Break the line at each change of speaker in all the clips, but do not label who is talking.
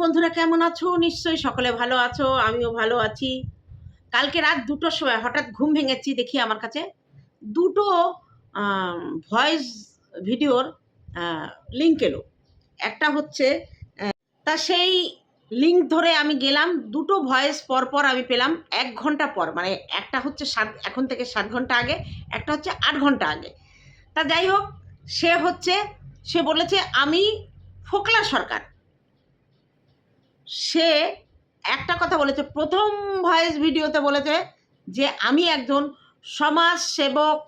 বন্ধুরা, কেমন আছো? নিশ্চয়ই সকলে ভালো আছো, আমিও ভালো আছি। কালকে রাত দুটোর সময় হঠাৎ ঘুম ভেঙেছি দেখি আমার কাছে। দুটো ভয়েস ভিডিওর লিঙ্ক এলো। একটা হচ্ছে তা সেই লিঙ্ক ধরে আমি গেলাম, দুটো ভয়েস পর পর আমি পেলাম এক ঘণ্টা পর। মানে একটা হচ্ছে সাত, এখন থেকে সাত ঘণ্টা আগে, একটা হচ্ছে আট ঘণ্টা আগে। তা যাই হোক, সে হচ্ছে, সে বলেছে, আমি ফোকলা সরকার। সে একটা কথা বলেছে, প্রথম ভয়েস ভিডিওতে বলেছে যে আমি একজন সমাজ সেবক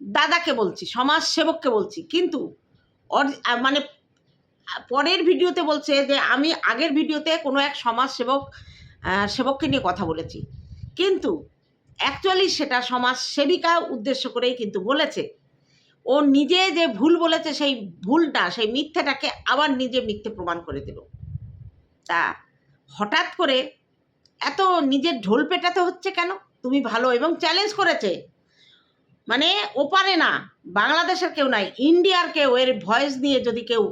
দাদাকে বলছি সমাজ সেবককে বলছি। কিন্তু মানে পরের ভিডিওতে বলছে যে আমি আগের ভিডিওতে কোনো এক সমাজ সেবক সেবককে নিয়ে কথা বলেছি। কিন্তু অ্যাকচুয়ালি সেটা সমাজ সেবিকা উদ্দেশ্য করেই কিন্তু বলেছে। ও নিজে যে ভুল বলেছে সেই ভুলটা, সেই মিথ্যাটাকে আবার নিজে মিথ্যে প্রমাণ করে দিল। তা হঠাৎ করে এত নিজের ঢোল পেটাতে হচ্ছে কেন? তুমি ভালো এবং চ্যালেঞ্জ করেছে। মানে ওপারে না, বাংলাদেশের কেউ নাই, ইন্ডিয়ার কেউ, এর ভয়েস নিয়ে যদি কেউ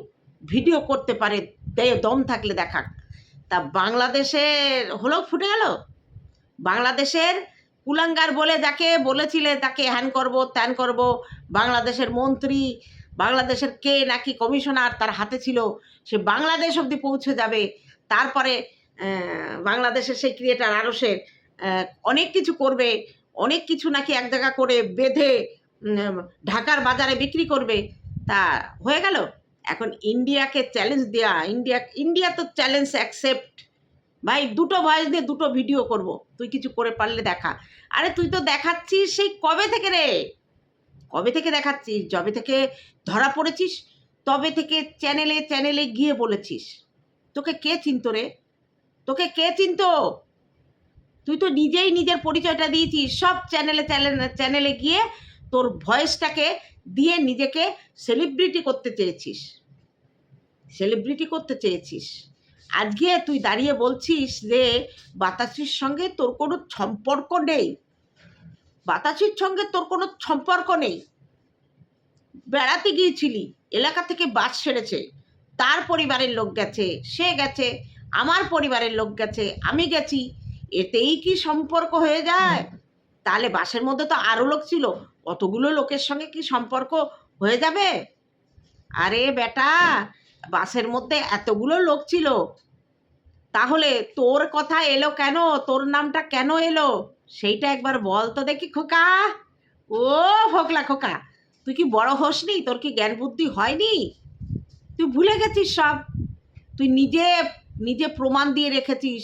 ভিডিও করতে পারে দম থাকলে দেখাক। তা বাংলাদেশের, হলো ফুটে গেল? বাংলাদেশের কুলাঙ্গার বলে যাকে বলেছিলে, তাকে হ্যান করব, ত্যান করব। বাংলাদেশের মন্ত্রী, বাংলাদেশের কে নাকি কমিশনার, তার হাতে ছিল, সে বাংলাদেশ অবধি পৌঁছে যাবে। তারপরে বাংলাদেশের সেই ক্রিয়েটার আরসের অনেক কিছু করবে, অনেক কিছু নাকি এক জায়গা করে বেঁধে ঢাকার বাজারে বিক্রি করবে, তা হয়ে গেল? এখন ইন্ডিয়াকে চ্যালেঞ্জ দেওয়া ইন্ডিয়া ইন্ডিয়া তো চ্যালেঞ্জ অ্যাকসেপ্ট ভাই, দুটো ভয়েস দিয়ে দুটো ভিডিও করব। তুই কিছু করে পারলে দেখা। আরে, তুই তো দেখাচ্ছিস সেই কবে থেকে রে? কবে থেকে দেখাচ্ছিস? যবে থেকে ধরা পড়েছিস, তবে থেকে চ্যানেলে চ্যানেলে গিয়ে বলেছিস। তোকে কে চিনত রে? তোকে কে চিনত? তুই তো নিজেই নিজের পরিচয়টা দিয়েছিস। সব চ্যানেলে চ্যানেলে গিয়ে তোর ভয়েসটাকে দিয়ে নিজেকে সেলিব্রিটি করতে চেয়েছিস। সেলিব্রিটি করতে চেয়েছিস। আজকে তুই দাঁড়িয়ে বলছিস যে বাতাসির সঙ্গে তোর কোনো সম্পর্ক নেই। বাতাসির সঙ্গে তোর কোনো সম্পর্ক নেই। বেড়াতে গিয়েছিলি। এলাকা থেকে বাস সেরেছে। তার পরিবারের লোক গেছে, সে গেছে, আমার পরিবারের লোক গেছে, আমি গেছি। এতেই কি সম্পর্ক হয়ে যায়? তাহলে বাসের মধ্যে তো আরও লোক ছিল অতগুলো লোকের সঙ্গে কি সম্পর্ক হয়ে যাবে? আরে বেটা, বাসের মধ্যে এতগুলো লোক ছিল। তাহলে তোর কথা এলো কেন? তোর নামটা কেন এলো? সেইটা একবার বল তো দেখি, খোকা। ও ফোকলা খোকা, তুই কি বড় হসনি? তোর কি জ্ঞান বুদ্ধি হয়নি? তুই ভুলে গেছিস সব। তুই নিজে নিজে প্রমাণ দিয়ে রেখেছিস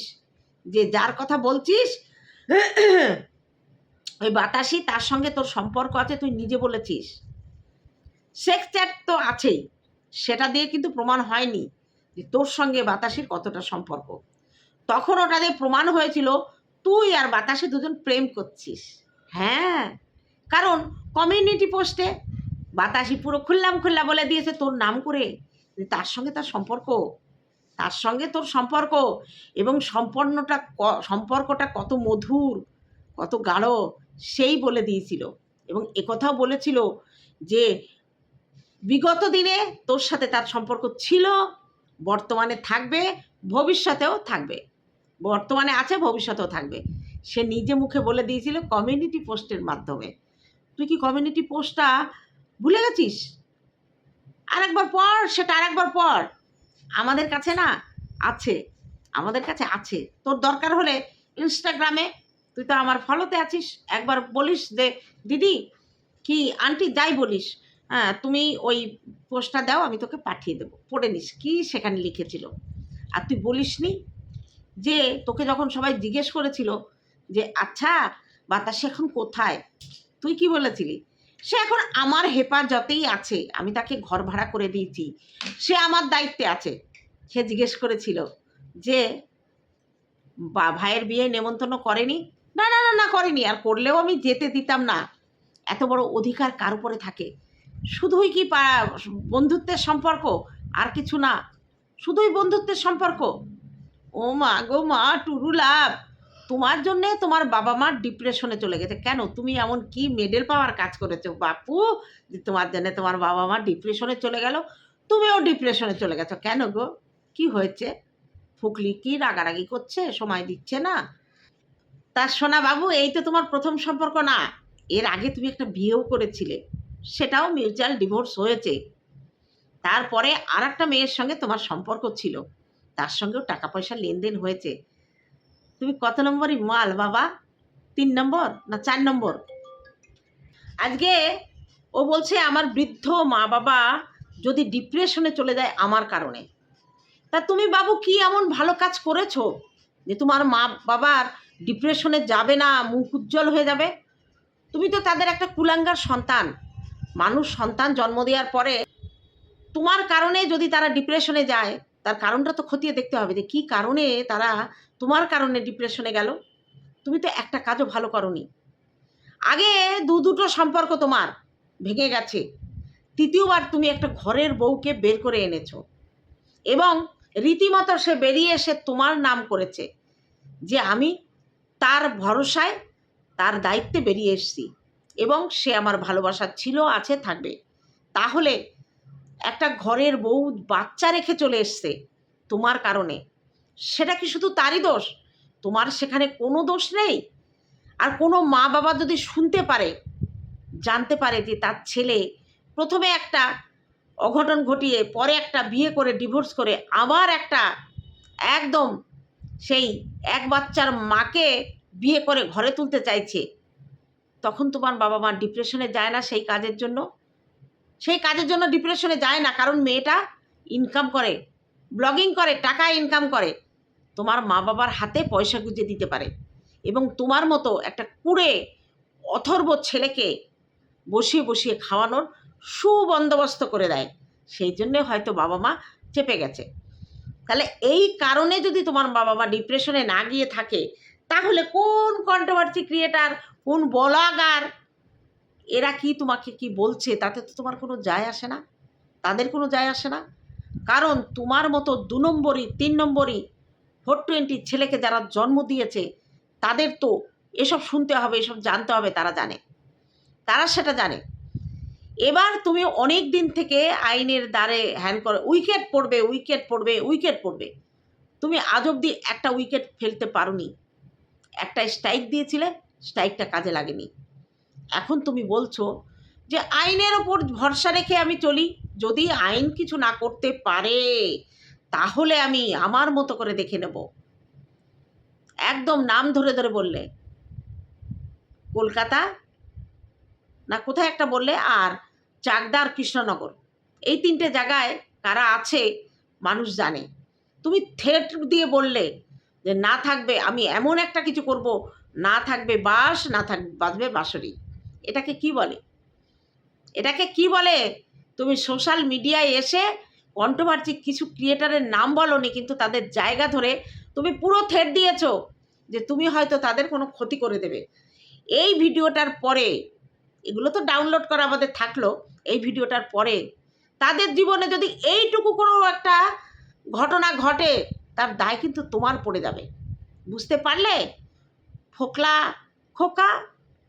যে যার কথা বলছিস, ওই বাতাসি তার সঙ্গে তোর সম্পর্ক আছে, তুই নিজে বলেছিস। সেক্স চ্যাট তো আছেই, সেটা দিয়ে কিন্তু প্রমাণ হয়নি যে তোর সঙ্গে বাতাসির কতটা সম্পর্ক। তখন ওটা দিয়ে প্রমাণ হয়েছিল, তুই আর বাতাসে দুজন প্রেম করছিস। হ্যাঁ কারণ কমিউনিটি পোস্টে বাতাসি পুরো খুললাম খুল্লা বলে দিয়েছে তোর নাম করে। তার সঙ্গে তার সম্পর্ক, তার সঙ্গে তোর সম্পর্ক এবং সম্পন্নটা সম্পর্কটা কত মধুর, কত গাঢ়, সেই বলে দিয়েছিল। এবং একথাও বলেছিল যে, বিগত দিনে তোর সাথে তার সম্পর্ক ছিল, বর্তমানে থাকবে, ভবিষ্যতেও থাকবে। বর্তমানে আছে, ভবিষ্যতেও থাকবে। সে নিজে মুখে বলে দিয়েছিল কমিউনিটি পোস্টের মাধ্যমে। তুই কি কমিউনিটি পোস্টটা ভুলে গেছিস? আরেকবার পর, সেটা আরেকবার পর। আমাদের কাছে না আছে। আমাদের কাছে আছে। তোর দরকার হলে ইনস্টাগ্রামে তুই তো আমার ফলোতে আছিস। একবার বলিস যে, দিদি, কি আন্টি যাই বলিস। হ্যাঁ তুমি ওই পোস্টটা দাও, আমি তোকে পাঠিয়ে দেবো। পড়ে নিস। কি সেখানে লিখেছিল? আর তুই বলিসনি যে, তোকে যখন সবাই জিজ্ঞেস করেছিল যে আচ্ছা বাতাসে এখন কোথায়? তুই কি বলেছিলি? সে এখন আমার হেফাজতেই আছে। আমি তাকে ঘর ভাড়া করে দিয়েছি। সে আমার দায়িত্বে আছে। সে জিজ্ঞেস করেছিল যে, বা, ভাইয়ের বিয়ে নেমন্তন্ন করেনি? না না না না, করেনি। আর করলেও আমি যেতে দিতাম না। এত বড় অধিকার কার উপরে থাকে? শুধুই কি বন্ধুত্বের সম্পর্ক? আর কিছু না। শুধুই বন্ধুত্বের সম্পর্ক? ও মা গো মা, টুরু লাভ। তোমার জন্যে তোমার বাবা মা ডিপ্রেশনে চলে গেছে। কেন? তুমি এমন কি মেডেল পাওয়ার কাজ করেছ? বাপু, যে তোমার জন্য তোমার বাবা মা ডিপ্রেশনে চলে গেল। তুমিও ডিপ্রেশনে চলে গেছো। কেন গো? কি হয়েছে? ফুকলি কি রাগারাগি করছে? সময় দিচ্ছে না। তার সোনা বাবু, এই তো তোমার প্রথম সম্পর্ক না। এর আগে তুমি একটা বিয়েও করেছিলে। সেটাও মিউচুয়াল ডিভোর্স হয়েছে। তারপরে আর একটা মেয়ের সঙ্গে তোমার সম্পর্ক ছিল। তার সঙ্গেও টাকা পয়সা লেনদেন হয়েছে। তুমি কত নম্বরই মাল, বাবা? তিন নম্বর না চার নম্বর? আজকে ও বলছে, আমার বৃদ্ধ মা বাবা যদি ডিপ্রেশনে চলে যায় আমার কারণে। তা তুমি বাবু কি এমন ভালো কাজ করেছ যে তোমার মা বাবার ডিপ্রেশনে যাবে না, মুখ উজ্জ্বল হয়ে যাবে? তুমি তো তাদের একটা কুলাঙ্গার সন্তান। মানুষ সন্তান জন্ম দেওয়ার পরে তোমার কারণে যদি তারা ডিপ্রেশনে যায় তার কারণটা তো খতিয়ে দেখতে হবে যে কী কারণে তারা তোমার কারণে ডিপ্রেশনে গেল? তুমি তো একটা কাজও ভালো করনি। আগে দু দুটো সম্পর্ক তোমার ভেঙে গেছে। তৃতীয়বার তুমি একটা ঘরের বউকে বের করে এনেছো। এবং রীতিমতো সে বেরিয়ে এসে তোমার নাম করেছে যে আমি তার ভরসায় তার দায়িত্বে বেরিয়ে এসেছি এবং সে আমার ভালোবাসা ছিল, আছে, থাকবে। তাহলে একটা ঘরের বউ বাচ্চা রেখে চলে এসছে তোমার কারণে। সেটা কি শুধু তারই দোষ? তোমার সেখানে কোনো দোষ নেই? আর কোনো মা বাবা যদি শুনতে পারে, জানতে পারে যে তার ছেলে প্রথমে একটা অঘটন ঘটিয়ে পরে একটা বিয়ে করে, ডিভোর্স করে, আবার একটা একদম সেই এক বাচ্চার মাকে বিয়ে করে ঘরে তুলতে চাইছে, তখন তোমার বাবা মা ডিপ্রেশনে যায় না সেই কাজের জন্য? সেই কাজের জন্য ডিপ্রেশনে যায় না, কারণ মেয়েটা ইনকাম করে ব্লগিং করে, টাকা ইনকাম করে। তোমার মা বাবার হাতে পয়সা গুঁজে দিতে পারে এবং তোমার মতো একটা কুড়ে, অথর্ব ছেলেকে বসিয়ে বসিয়ে খাওয়ানোর সুবন্দোবস্ত করে দেয়। সেই জন্যে হয়তো বাবা মা চেপে গেছে। তাহলে এই কারণে যদি তোমার বাবা মা ডিপ্রেশনে না গিয়ে থাকে, তাহলে কোন কন্ট্রোভার্সি ক্রিয়েটার কোন বলাগার এরা কি তোমাকে কি বলছে? তাতে তো তোমার কোনো যায় আসে না। তাদের কোনো যায় আসে না। কারণ তোমার মতো দু নম্বরই, তিন নম্বরই ফোর টোয়েন্টির ছেলেকে যারা জন্ম দিয়েছে, তাদের তো এসব শুনতে হবে, এসব জানতে হবে, তারা জানে। তারা সেটা জানে। এবার তুমি অনেক দিন থেকে আইনের দ্বারে হ্যান করে। উইকেট পড়বে উইকেট পড়বে উইকেট পড়বে। তুমি আজ অবধি একটা উইকেট ফেলতে পারোনি। একটা স্ট্রাইক দিয়েছিলে স্ট্রাইকটা কাজে লাগেনি। এখন তুমি বলছো যে আইনের ওপর ভরসা রেখে আমি চলি। যদি আইন কিছু না করতে পারে, তাহলে আমি আমার মতো করে দেখে নেব। একদম নাম ধরে ধরে বললে, কলকাতা না কোথায় একটা বললে, আর চাকদার কৃষ্ণনগর। এই তিনটে জায়গায় কারা আছে, মানুষ জানে। তুমি থেট দিয়ে বললে যে না থাকবে, আমি এমন একটা কিছু করব, না থাকবে বাস না থাকবে বাজবে বাঁশরি। এটাকে কি বলে? এটাকে কি বলে? তুমি সোশ্যাল মিডিয়ায় এসে কন্ট্রোভার্সি কিছু ক্রিয়েটারের নাম বলনি, কিন্তু তাদের জায়গা ধরে তুমি পুরো থেট দিয়েছ যে তুমি হয়তো তাদের কোনো ক্ষতি করে দেবে। এই ভিডিওটার পরে, এগুলো তো ডাউনলোড করা আমাদের থাকল, এই ভিডিওটার পরে তাদের জীবনে যদি এইটুকু কোনো একটা ঘটনা ঘটে, তার দায় কিন্তু তোমার পড়ে যাবে। বুঝতে পারলে? ফোকলা, খোকা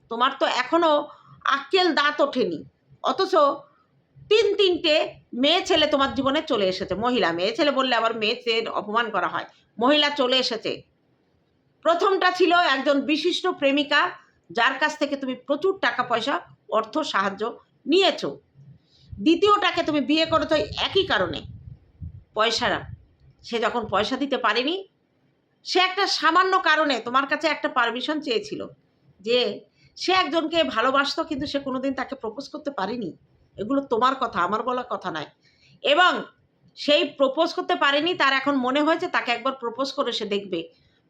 তোমার তো এখনও আক্কেল দাঁত ওঠেনি। অথচ তিন তিনটে মেয়ে ছেলে তোমার জীবনে চলে এসেছে। মহিলা, মেয়ে ছেলে বললে আবার মেয়ে ছেলের অপমান করা হয়। মহিলা চলে এসেছে। প্রথমটা ছিল একজন বিশিষ্ট প্রেমিকা, যার কাছ থেকে তুমি প্রচুর টাকা পয়সা, অর্থ, সাহায্য নিয়েছো। দ্বিতীয়টাকে তুমি বিয়ে করেছ একই কারণে। পয়সারা, সে যখন পয়সা দিতে পারেনি, সে একটা সামান্য কারণে তোমার কাছে একটা পারমিশন চেয়েছিল যে সে একজনকে ভালোবাসত, কিন্তু সে কোনোদিন তাকে প্রপোজ করতে পারেনি। এগুলো তোমার কথা, আমার বলা কথা নয়। এবং সেই প্রপোজ করতে পারেনি, তার এখন মনে হয়েছে তাকে একবার প্রপোজ করে সে দেখবে।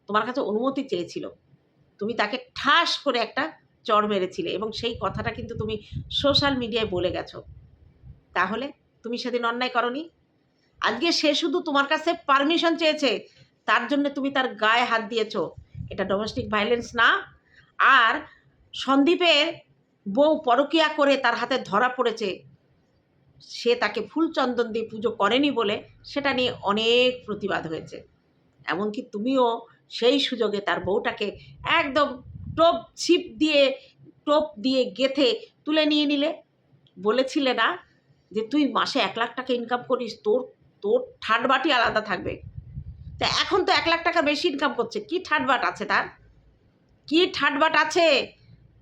তোমার কাছে অনুমতি চেয়েছিল। তুমি তাকে ঠাস করে একটা চড় মেরেছিলে এবং সেই কথাটা কিন্তু তুমি সোশ্যাল মিডিয়ায় বলে গেছো। তাহলে তুমি সেদিন অন্যায় করনি? আজকে সে শুধু তোমার কাছে পারমিশন চেয়েছে, তার জন্য তুমি তার গায়ে হাত দিয়েছ। এটা ডোমেস্টিক ভায়োলেন্স না। আর সন্দীপের বউ পরকিয়া করে তার হাতে ধরা পড়েছে। সে তাকে ফুল চন্দন দিয়ে পুজো করেনি বলে সেটা নিয়ে অনেক প্রতিবাদ হয়েছে। এমনকি তুমিও সেই সুযোগে তার বউটাকে একদম টোপ ছিপ দিয়ে, টোপ দিয়ে গেথে তুলে নিয়ে নিলে। বলেছিলে না যে তুই মাসে এক লাখ টাকা ইনকাম করিস, তোর তোর ঠাট বাটি আলাদা থাকবে। তা এখন তো এক লাখ টাকা বেশি ইনকাম করছে, কি ঠাটবাট আছে তার? কি ঠাটবাট আছে?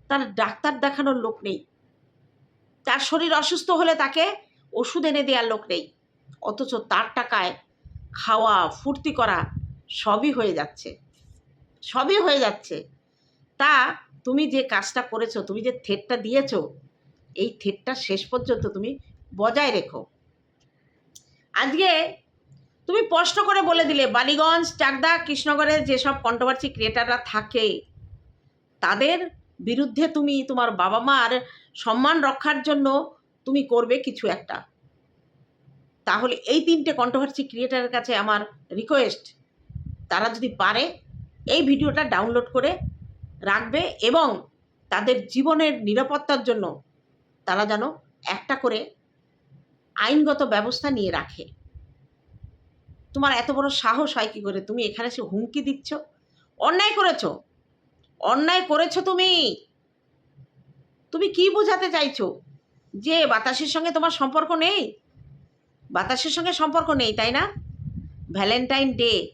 তার ডাক্তার দেখানোর লোক নেই। তার শরীর অসুস্থ হলে তাকে ওষুধ এনে দেওয়ার লোক নেই। অথচ তার টাকায় খাওয়া, ফুর্তি করা সবই হয়ে যাচ্ছে। সবই হয়ে যাচ্ছে। তা তুমি যে কাজটা করেছ, তুমি যে থেটটা দিয়েছ, এই থেটটা শেষ পর্যন্ত তুমি বজায় রেখো। আজকে তুমি স্পষ্ট করে বলে দিলে, বালিগঞ্জ, চাকদা কৃষ্ণগড়ের যেসব কন্ট্রোভার্সি ক্রিয়েটাররা থাকে, তাদের বিরুদ্ধে তুমি তোমার বাবা মার সম্মান রক্ষার জন্য তুমি করবে কিছু একটা। তাহলে এই তিনটে কন্ট্রোভার্সি ক্রিয়েটারের কাছে আমার রিকোয়েস্ট তারা যদি পারে, এই ভিডিওটা ডাউনলোড করে রাখবে এবং তাদের জীবনের নিরাপত্তার জন্য তারা যেন একটা করে আইনগত ব্যবস্থা নিয়ে রাখে। তোমার এত বড় সাহস হয় কি করে? তুমি এখানে সে হুমকি দিচ্ছ, অন্যায় করেছ অন্যায় করেছ তুমি। তুমি কি বোঝাতে চাইছো? যে বাতাসের সঙ্গে তোমার সম্পর্ক নেই? বাতাসের সঙ্গে সম্পর্ক নেই, তাই না? Valentine day.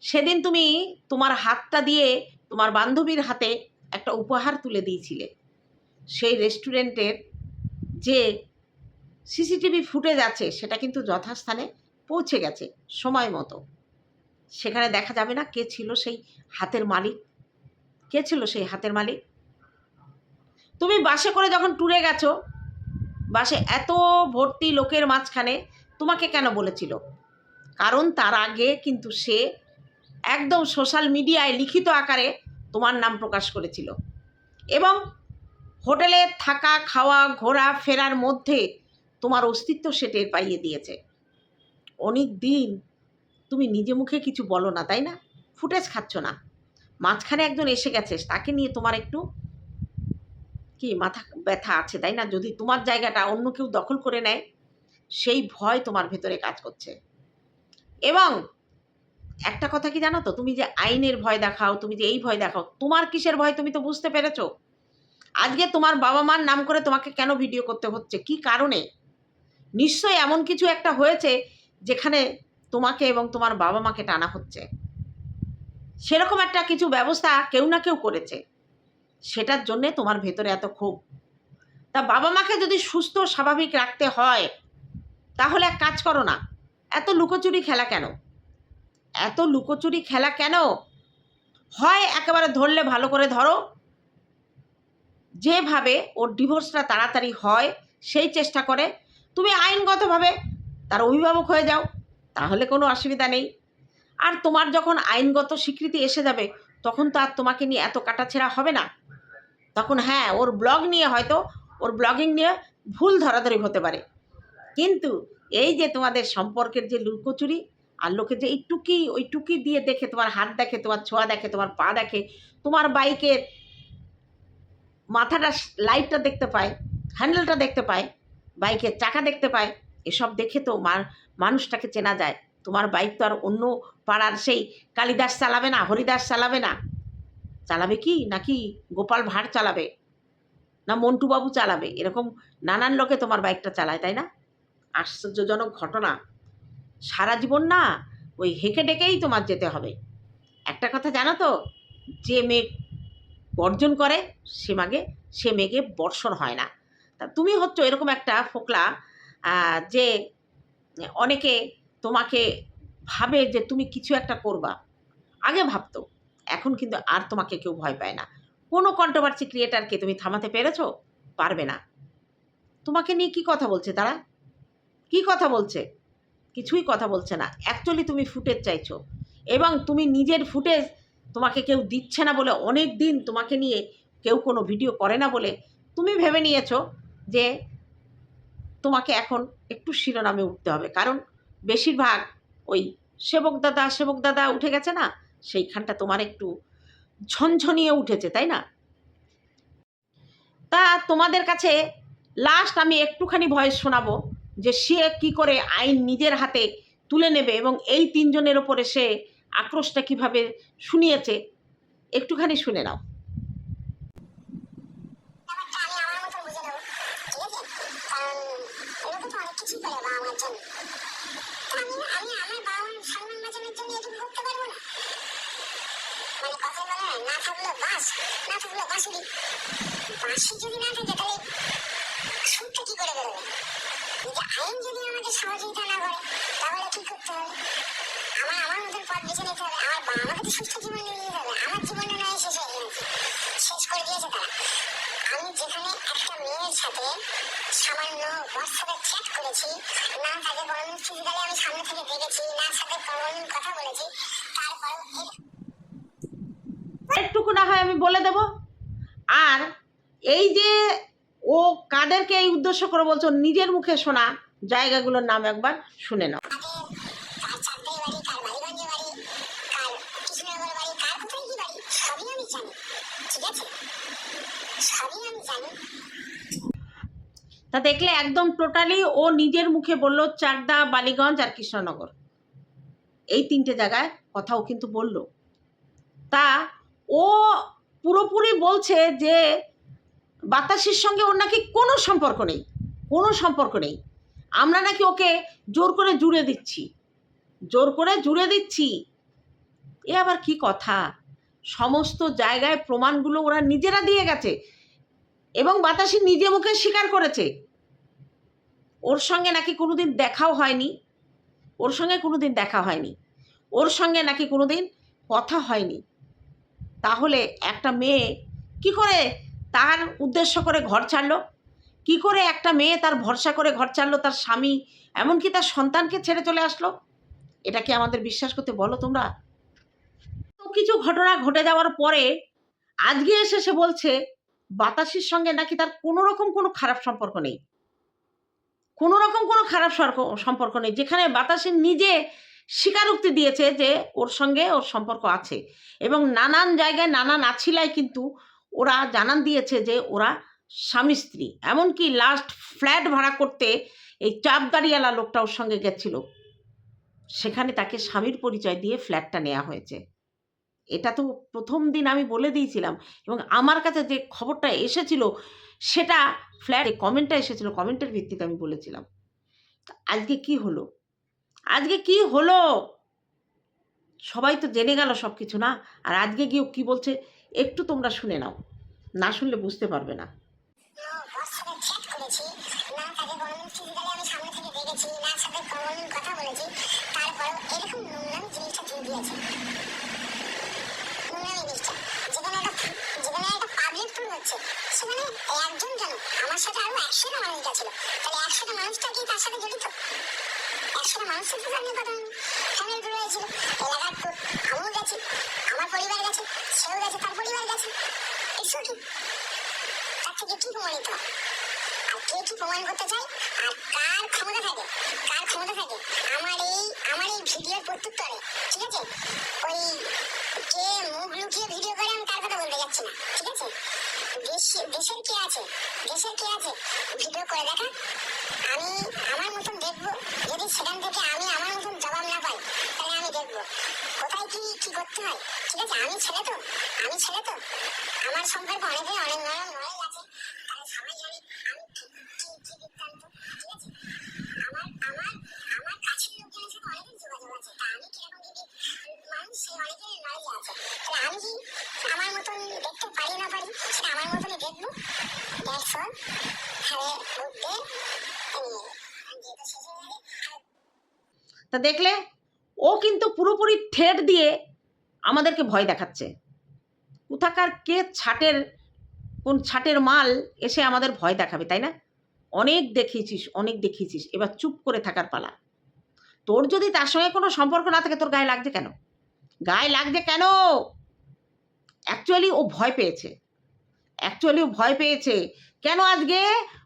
সেদিন তুমি তোমার হাতটা দিয়ে তোমার বান্ধবীর হাতে একটা উপহার তুলে দিয়েছিলে। সেই রেস্টুরেন্টের যে সিসিটিভি ফুটেজ আছে, সেটা কিন্তু যথাস্থানে পৌঁছে গেছে সময় মতো। সেখানে দেখা যাবে না কে ছিল সেই হাতের মালিক। কে ছিল সেই হাতের মালিক? তুমি বাসে করে যখন ট্যুরে গেছো, বাসে এত ভর্তি লোকের মাঝখানে তোমাকে কেন বলেছিল? কারণ তার আগে কিন্তু সে একদম সোশ্যাল মিডিয়ায় লিখিত আকারে তোমার নাম প্রকাশ করেছিল। এবং হোটেলে থাকা, খাওয়া, ঘোরা, ফেরার মধ্যে তোমার অস্তিত্ব সে টের পাইয়ে দিয়েছে। অনেক দিন তুমি নিজে মুখে কিছু বলো না, তাই না? ফুটেজ খাচ্ছ না। মাঝখানে একজন এসে গেছে, তাকে নিয়ে তোমার একটু কি মাথা ব্যথা আছে, তাই না? যদি তোমার জায়গাটা অন্য কেউ দখল করে নেয়, সেই ভয় তোমার ভেতরে কাজ করছে। এবং একটা কথা কি জানো তো? তুমি যে আইনের ভয় দেখাও, তুমি যে এই ভয় দেখাও, তোমার কিসের ভয় তুমি তো বুঝতে পেরেছ? আজকে তোমার বাবা মার নাম করে তোমাকে কেন ভিডিও করতে হচ্ছে? কি কারণে? নিশ্চয়ই এমন কিছু একটা হয়েছে যেখানে তোমাকে এবং তোমার বাবা মাকে টানা হচ্ছে। সেরকম একটা কিছু ব্যবস্থা কেউ না কেউ করেছে। সেটার জন্যে তোমার ভেতরে এত ক্ষোভ। তা বাবা মাকে যদি সুস্থ, স্বাভাবিক রাখতে হয়, তাহলে এক কাজ করো না। এত লুকোচুরি খেলা কেন? এত লুকোচুরি খেলা কেন? হয় একেবারে ধরলে ভালো করে ধরো। যেভাবে ওর ডিভোর্সটা তাড়াতাড়ি হয়, সেই চেষ্টা করে। তুমি আইনগতভাবে তার অভিভাবক হয়ে যাও, তাহলে কোনো অসুবিধা নেই। আর তোমার যখন আইনগত স্বীকৃতি এসে যাবে, তখন তো আর তোমাকে নিয়ে এত কাটাছেড়া হবে না। তখন হ্যাঁ ওর ব্লগ নিয়ে হয়তো, ওর ব্লগিং নিয়ে ভুল ধরাধরি হতে পারে। কিন্তু এই যে তোমাদের সম্পর্কের যে লুকোচুরি আর লোকে যে এই টুকি, ওই টুকি দিয়ে দেখে, তোমার হাত দেখে, তোমার ছোঁয়া দেখে, তোমার পা দেখে, তোমার বাইকের মাথাটা লাইটটা দেখতে পায়, হ্যান্ডেলটা দেখতে পায়, বাইকের চাকা দেখতে পায়, এসব দেখে তো মানুষটাকে চেনা যায়। তোমার বাইক তো আর অন্য পাড়ার সেই কালিদাস চালাবে না, হরিদাস চালাবে না। চালাবে কি? নাকি গোপাল ভাঁড় চালাবে? না মন্টুবাবু চালাবে? এরকম নানান লোকে তোমার বাইকটা চালায়, তাই না? আশ্চর্যজনক ঘটনা। সারা জীবন না ওই হেঁকে ডেকেই তোমার যেতে হবে। একটা কথা জানো তো, যে মেয়ে বর্জন করে, সে মাগে, সে মেঘে বর্ষণ হয় না। তা তুমি হচ্ছ এরকম একটা ফোকলা যে অনেকে তোমাকে ভাবে যে তুমি কিছু একটা করবা। আগে ভাবতো, এখন কিন্তু আর তোমাকে কেউ ভয় পায় না। কোনো কন্ট্রোভার্সি ক্রিয়েটারকে তুমি থামাতে পেরেছ? পারবে না। তোমাকে নিয়ে কি কথা বলছে তারা? কি কথা বলছে? কিছুই কথা বলছে না। অ্যাকচুয়ালি তুমি ফুটেজ চাইছো এবং তুমি নিজের ফুটেজ তোমাকে কেউ দিচ্ছে না বলে অনেক দিন তোমাকে নিয়ে কেউ কোনো ভিডিও করে না বলে তুমি ভেবে নিয়েছো যে তোমাকে এখন একটু শিরোনামে উঠতে হবে। কারণ বেশিরভাগ ওই সেবক দাদা সেবক দাদা উঠে গেছে না, সেইখানটা তোমার একটু ঝনঝনিয়ে উঠেছে, তাই না? তা তোমাদের কাছে লাস্ট আমি একটুখানি ভয়েস শোনাবো যে সে কি করে আইন নিজের হাতে তুলে নেবে এবং এই তিনজনের ওপরে সে আক্রোশটা কীভাবে শুনিয়েছে, একটুখানি শুনে নাও
ব্যাপারটা আমি আমার মতো বুঝে নেব ঠিক আছে কারণ লোকে তো অনেক কিছুই করে বাবা মার জন্য তো আমি আমি আমার বাবা মার সম্মান বাঁচানোর জন্য এটুকু করতে পারব না মানে কথা বলে না থাকল বাস না থাকল বাঁশুরি বাঁশি যদি না থাকে তাহলে সুরটা কি করে বেরোবে যে আইন যদি আমাকে সহযোগিতা না করে তাহলে কি করতে হবে আমার আমার মতন পথ বেছে নিতে হবে আমার বা- আমাকে সুস্থ জীবন নিয়ে যেতে হবে আমার জীবনটা নয় শেষ হয়ে গেছে শেষ করে দিয়েছে তারা আমি যেখানে একটা মেয়ের সাথে সামান্য হোয়াটসঅ্যাপে চ্যাট করেছি না তাকে কোনোদিন ফিজিক্যালি আমি সামনে থেকে দেখেছি, না, সাথে কোনোদিন কথা বলেছি তারপরেও
একটুকু না হয় আমি বলে দেব। আর এই যে ও কাদেরকে এই উদ্দেশ্য করে বলছো নিজের মুখে শোনা, জায়গাগুলোর নাম একবার শুনে নাও। তা দেখলে একদম টোটালি ও নিজের মুখে বলল চাকদা বালিগঞ্জ আর কৃষ্ণনগর। এই তিনটে জায়গায় কথাও কিন্তু বলল। তা ও পুরোপুরি বলছে যে বাতাসির সঙ্গে ওর নাকি কোনো সম্পর্ক নেই, কোনো সম্পর্ক নেই। আমরা নাকি ওকে জোর করে জুড়ে দিচ্ছি, জোর করে জুড়ে দিচ্ছি। এ আবার কি কথা? সমস্ত জায়গায় প্রমাণগুলো ওরা নিজেরা দিয়ে গেছে এবং বাতাসি নিজে মুখে স্বীকার করেছে। ওর সঙ্গে নাকি কোনোদিন দেখাও হয়নি, ওর সঙ্গে কোনোদিন দেখা হয়নি, ওর সঙ্গে নাকি কোনোদিন কথা হয়নি। তাহলে একটা মেয়ে কি করে তার উদ্দেশ্য করে ঘর ছাড়লো? কি করে একটা মেয়ে তার ভরসা করে ঘর ছাড়লো? তার স্বামী, এমনকি তার সন্তানকে ছেড়ে চলে আসলো? এটা কি আমাদের বিশ্বাস করতে বলো তোমরা? তো কিছু ঘটনা ঘটে যাওয়ার পরে আজকে এসে সে বলছে, বাতাসির সঙ্গে নাকি তার কোনো রকম কোনো খারাপ সম্পর্ক নেই। কোনো রকম কোনো খারাপ সম্পর্ক নেই, যেখানে বাতাসি নিজে স্বীকারোক্তি দিয়েছে যে ওর সঙ্গে ওর সম্পর্ক আছে এবং নানান জায়গায় নানান আছিলায় কিন্তু ওরা জানান দিয়েছে যে ওরা স্বামী স্ত্রী। এমনকি লাস্ট ফ্ল্যাট ভাড়া করতে এই চাপ গাড়িওয়ালা লোকটা ওর সঙ্গে গেছিল। সেখানে তাকে স্বামীর পরিচয় দিয়ে ফ্ল্যাটটা নেওয়া হয়েছে। এটা তো প্রথম দিন আমি বলে দিয়েছিলাম এবং আমার কাছে যে খবরটা এসেছিল সেটা ফ্ল্যাটে কমেন্টটা এসেছিল কমেন্টের ভিত্তিতে আমি বলেছিলাম। আজকে কি হলো? আজকে কি হলো? সবাই তো জেনে গেল সব কিছু না? আর আজকে গিয়ে কি বলছে, একটু তোমরা শুনে নাও। না শুনলে বুঝতে পারবে না।
একজন কেন আমার সাথে আরও একশোটা মানুষ গেছিল তাহলে একশোটা মানুষটা কি তার সাথে জড়িত? আমার পরিবার গেছে, সেও গেছে, তার পরিবার গেছে। কি? তার থেকে কি প্রমাণিত? আর কে কি প্রমাণ করতে চায়? আর কার ক্ষমতা থাকে? কার ক্ষমতা থাকে? আমার এই আমার এই ভিডিওর প্রত্যুত্তরে, ঠিক আছে? ওই কে মুখ লুকিয়ে ভিডিও করে আমি তার বলতে যাচ্ছি না, ঠিক আছে? দেশ, দেশের কে আছে? দেশের কে আছে? ভিডিও করে দেখা। আমি আমার মতন দেখব যদি সেখান থেকে আমি আমার মতন জবাব না পাই, তাহলে আমি দেখব। কোথায় কি কি করতে হয়? ঠিক আছে, আমি ছেলে তো, আমি ছেলে তো। আমার সম্পর্কে অনেকে অনেক নরম নলেজ আছে তাহলে সবাই জানে আমি কি ঠিক আছে? আমার আমার আমার কাছের লোকজনের সাথে অনেকের যোগাযোগ আছে। তা সে অনেকের নলেজ আছে। তাহলে আমি কি আমার মতন দেখতে পারি না পারি? সেটা আমার মতনই দেখব। দ্যাটস অল হ্যাভ এ
তা দেখলে, ও কিন্তু পুরোপুরি থ্রেড দিয়ে আমাদেরকে ভয় দেখাচ্ছে। কোথাকার কে ছাটের, কোন ছাটের মাল এসে আমাদের ভয় দেখাবে, তাই না? অনেক দেখিয়েছিস অনেক দেখিয়েছিস, এবার চুপ করে থাকার পালা। তোর যদি তার সঙ্গে কোনো সম্পর্ক না থাকে, তোর গায়ে লাগছে কেন? গায়ে লাগছে কেন? অ্যাকচুয়ালি ও ভয় পেয়েছে। অ্যাকচুয়ালি ও ভয় পেয়েছে। কেন আজকে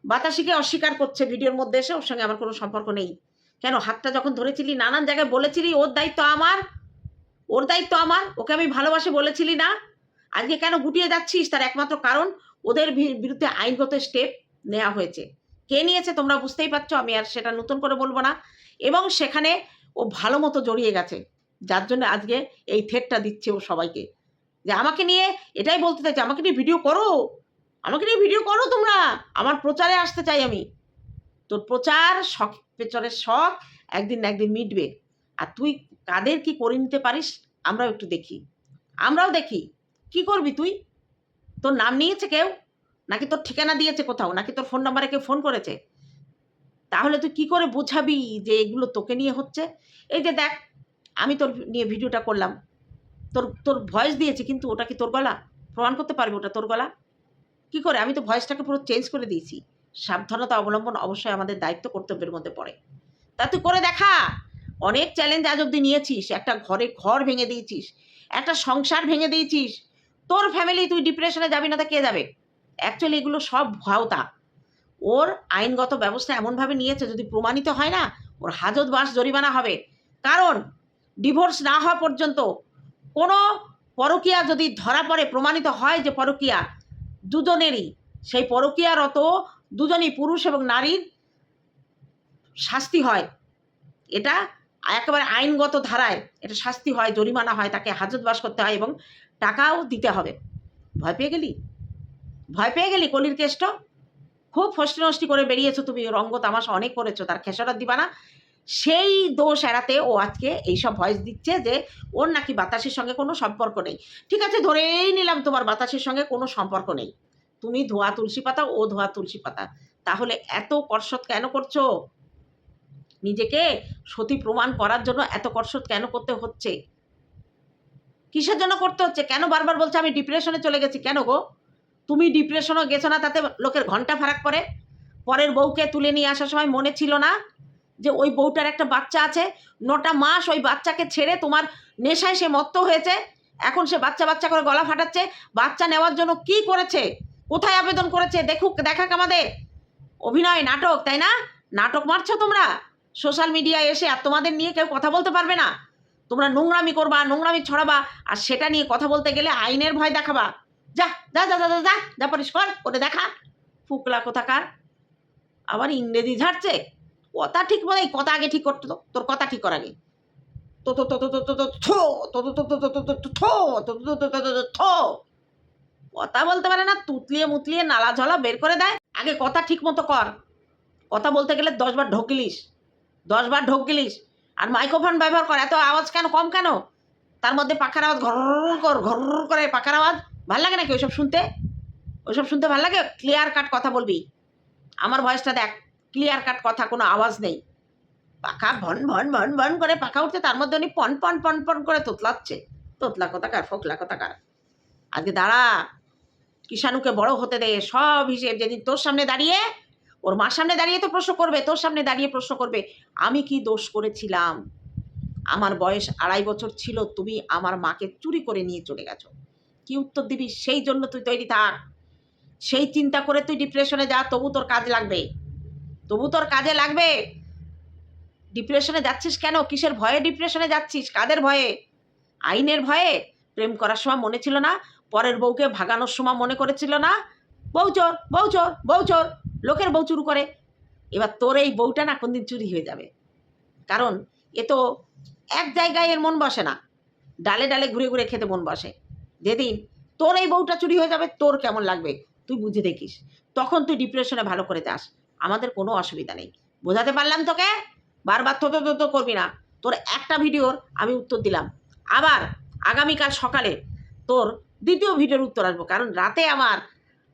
বাতাসিকে অস্বীকার করছে ভিডিওর মধ্যে এসে? ওর সঙ্গে আমার কোনো সম্পর্ক নেই। কেন? হাতটা যখন ধরেছিলি, নানান জায়গায় বলেছিলি, ওর দায়িত্ব আমার। ওর দায়িত্ব আমার। ওকে আমি ভালোবাসে বলেছিলি না। আজকে কেন গুটিয়ে যাচ্ছিস? তার একমাত্র কারণ ওদের বিরুদ্ধে আইনগত স্টেপ নেওয়া হয়েছে। কে নিয়েছে তোমরা বুঝতেই পারছ। আমি আর সেটা নতুন করে বলব না। এবং সেখানে ও ভালো মতো জড়িয়ে গেছে। যার জন্য আজকে এই থেটটা দিচ্ছে ও সবাইকে। যে আমাকে নিয়ে এটাই বলতে চাইছে, আমাকে নিয়ে ভিডিও করো। আমাকে নিয়ে ভিডিও করো তোমরা। আমার প্রচারে আসতে চাই আমি। তোর প্রচার শখ, পেছনের শখ, একদিন না একদিন মিটবে। আর তুই কাদের কি করে নিতে পারিস, আমরাও একটু দেখি। আমরাও দেখি। কি করবি তুই? তোর নাম নিয়েছে কেউ? নাকি তোর ঠিকানা দিয়েছে কোথাও? নাকি তোর ফোন নাম্বারে কেউ ফোন করেছে? তাহলে তুই কি করে বোঝাবি যে এগুলো তোকে নিয়ে হচ্ছে? এই যে দেখ, আমি তোর নিয়ে ভিডিওটা করলাম। তোর তোর ভয়েস দিয়েছে, কিন্তু ওটা কি তোর গলা? প্রমাণ করতে পারবি ওটা তোর গলা? কি করে? আমি তো ভয়েসটাকে পুরো চেঞ্জ করে দিয়েছি। সাবধানতা অবলম্বন অবশ্যই আমাদের দায়িত্ব কর্তব্যের মধ্যে পড়ে। তা তুই করে দেখা। অনেক চ্যালেঞ্জ আজ অব্দি নিয়েছিস। একটা ঘরে ঘর ভেঙে দিয়েছিস। একটা সংসার ভেঙে দিয়েছিস। তোর ফ্যামিলি তুই ডিপ্রেশনে যাবি না তা কে যাবে? অ্যাকচুয়ালি এগুলো সব ভাওতা। ওর আইনগত ব্যবস্থা এমনভাবে নিয়েছে, যদি প্রমাণিত হয় না, ওর হাজত বাস জরিমানা হবে। কারণ ডিভোর্স না হওয়া পর্যন্ত কোনো পরকীয়া যদি ধরা পড়ে, প্রমাণিত হয় যে পরকীয়া দুজনেরই, সেই পরকীয়ারত দুজনই পুরুষ এবং নারীর শাস্তি হয়। এটা একেবারে আইনগত ধারায় এটা শাস্তি হয়, জরিমানা হয়, তাকে হাজতবাস করতে হয় এবং টাকাও দিতে হবে। ভয় পেয়ে গেলি? ভয় পেয়ে গেলি কলির কেষ্ট? খুব ফষ্টি নষ্টি করে বেরিয়েছো তুমি, রঙ্গ তামাশা অনেক করেছ, তার খেসরাত দিবা না। সেই দোষ এড়াতে ও আজকে এইসব ভয়েস দিচ্ছে যে ওর নাকি বাতাসের সঙ্গে কোনো সম্পর্ক নেই। ঠিক আছে, ধরেই নিলাম তোমার বাতাসের সঙ্গে কোনো সম্পর্ক নেই। তুমি ধোয়া তুলসী পাতা, ও ধোয়া তুলসী পাতা। তাহলে এত কর্ষত কেন করছ? নিজেকে সতী প্রমাণ করার জন্য এত কর্ষত কেন করতে হচ্ছে? কিসের জন্য করতে হচ্ছে? কেন বারবার বলছে আমি ডিপ্রেশনে চলে গেছি? কেন গো? তুমি ডিপ্রেশনও গেছো না, তাতে লোকের ঘণ্টা ফারাক পড়ে পরের বউকে তুলে নিয়ে আসার সময় মনে ছিল না? যে ওই বউটার একটা বাচ্চা আছে নটা মাস ওই বাচ্চাকে ছেড়ে তোমার নেশায় সে মত্ত হয়েছে এখন সে বাচ্চা বাচ্চা করে গলা ফাটাচ্ছে বাচ্চা নেওয়ার জন্য কি করেছে কোথায় আবেদন করেছে দেখুক দেখাক আমাদের অভিনয় নাটক তাই না নাটক মারছো তোমরা সোশ্যাল মিডিয়ায় এসে আর তোমাদের নিয়ে কেউ কথা বলতে পারবে না তোমরা নোংরামি করবা নোংরামি ছড়াবা আর সেটা নিয়ে কথা বলতে গেলে আইনের ভয় দেখাবা যা যা যা যা যা যা যা পারিস কর করে দেখা ফুকলা কোথাকার আবার ইংরেজি ঝাড়ছে কথা ঠিক বলে কথা আগে ঠিক করতো তোর কথা ঠিক কর আগে তো তো তো তো থো তো তো তো তো তো তো থো তো তো তো তো তো কথা বলতে পারে না তুতলিয়ে মুতলিয়ে নালা ঝলা বের করে দেয় আগে কথা ঠিক মতো কর কথা বলতে গেলে দশবার ঢোকিলিস দশবার ঢোকিলিস আর মাইক্রোফোন ব্যবহার কর এত আওয়াজ কেন কম কেন তার মধ্যে পাখার আওয়াজ ঘর কর ঘর করে পাখার আওয়াজ ভালো লাগে নাকি ওইসব শুনতে ওইসব শুনতে ভালো লাগে ক্লিয়ার কাট কথা বলবি আমার ভয়েসটা দেখ ক্লিয়ার কাট কথা, কোনো আওয়াজ নেই। পাখা ভন ভন ভন ভন করে পাখা উঠছে, তার মধ্যে উনি পন পন পন পন করে তোতলাচ্ছে। তোতলা কোথাকার ফোকলা কোথাকার আজকে দাঁড়া, কিষাণুকে বড় হতে দে, সব হিসেব যেদিন তোর সামনে দাঁড়িয়ে, ওর মার সামনে দাঁড়িয়ে তো প্রশ্ন করবে, তোর সামনে দাঁড়িয়ে প্রশ্ন করবে, আমি কি দোষ করেছিলাম? আমার বয়স আড়াই বছর ছিল, তুমি আমার মাকে চুরি করে নিয়ে চলে গেছো। কি উত্তর দিবি? সেই জন্য তুই তৈরি থাক। সেই চিন্তা করে তুই ডিপ্রেশনে যা, তবু তোর কাজ লাগবে। তবু তোর কাজে লাগবে। ডিপ্রেশনে যাচ্ছিস কেন? কিসের ভয়ে ডিপ্রেশনে যাচ্ছিস? কাদের ভয়ে? আইনের ভয়ে? প্রেম করার সময় মনে ছিল না? পরের বউকে ভাগানোর সময় মনে করেছিল না? বউ চোর বউ চোর বউ চোর, লোকের বউ চুরি করে। এবার তোর এই বউটা না কোনদিন চুরি হয়ে যাবে। কারণ এ তো এক জায়গায় এর মন বসে না। ডালে ডালে ঘুরে ঘুরে খেতে মন বসে। যেদিন তোর এই বউটা চুরি হয়ে যাবে, তোর কেমন লাগবে? তুই বুঝে দেখিস। তখন তুই ডিপ্রেশনে ভালো করে যাস। আমাদের কোনো অসুবিধা নেই। বোঝাতে পারলাম তোকে? বারবার তো তো করবি না। তোর একটা ভিডিওর আমি উত্তর দিলাম। আবার আগামীকাল সকালে তোর দ্বিতীয় ভিডিওর উত্তর আসব। কারণ রাতে আমার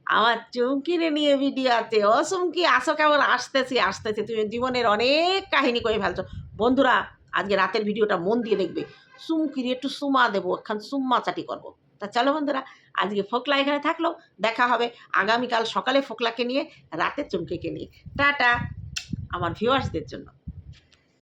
আমার চুমকিরে নিয়ে ভিডিও আছে। ও চুমকি, আসো কেমন? আসতেছি আসতেছি। তুমি জীবনের অনেক কাহিনী করে ফেলছো। বন্ধুরা, আজকে রাতের ভিডিওটা মন দিয়ে দেখবে। চুমকিরে একটু সুমা দেবো, একখান সুম্মা চাটি করব। তা চলো বন্ধুরা আজকে ফোকলা এখানে থাকল, দেখা হবে। আগামীকাল সকালে ফোকলাকে নিয়ে, রাতে চুমকিকে নিয়ে। টাটা, আমার ভিউয়ার্সদের জন্য।